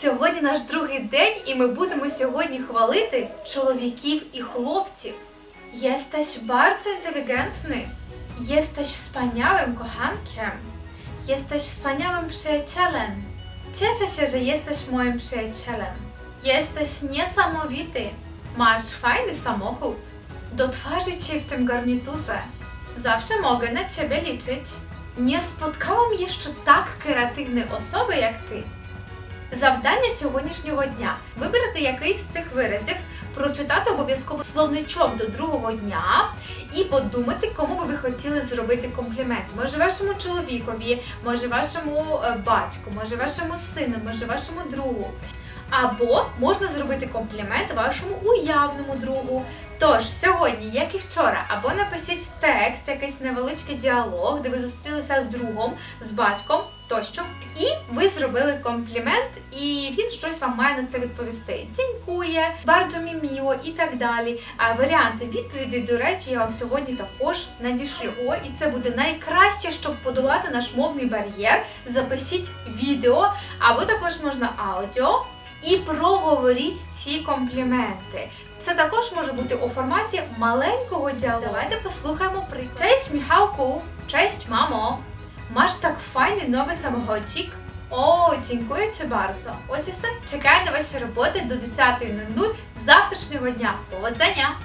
Сьогодні наш другий день, і ми будемо сьогодні хвалити чоловіків і хлопців. Jesteś bardzo inteligentny. Jesteś wspaniałym kochankiem. Jesteś wspaniałym przyjacielem. Cieszę się, że jesteś moim przyjacielem. Jesteś niesamowity. Masz fajny samochód. Do twarzy ci w tym garniturze. Zawsze mogę na ciebie liczyć. Nie spotkałam jeszcze tak kreatywnej osoby jak ty. Завдання сьогоднішнього дня вибрати якийсь з цих виразів, прочитати обов'язково словничок до другого дня і подумати, кому би ви хотіли зробити комплімент. Може вашому чоловікові, може вашому е, батьку, може вашому сину, може вашому другу. Або можна зробити комплімент вашому уявному другу. Тож сьогодні, як і вчора, або напишіть текст, якийсь невеличкий діалог, де ви зустрілися з другом, з батьком тощо, і ви зробили комплімент, і він щось вам має на це відповісти. Дякує, bardzo mi і так далі. А варіанти відповіді, до речі, я вам сьогодні також надішлю. О, і це буде найкраще, щоб подолати наш мовний бар'єр. Запишіть відео, або також можна аудіо. І проговоріть ці компліменти. Це також може бути у форматі маленького діалогу. Давайте послухаємо при Cześć Michałku! Cześć mamo! Masz tak fajny nowy samochodzik? Dziękuję Ci bardzo. Ось і все. Чекаю на ваші роботи до 10.00 завтрашнього дня. Поводзення!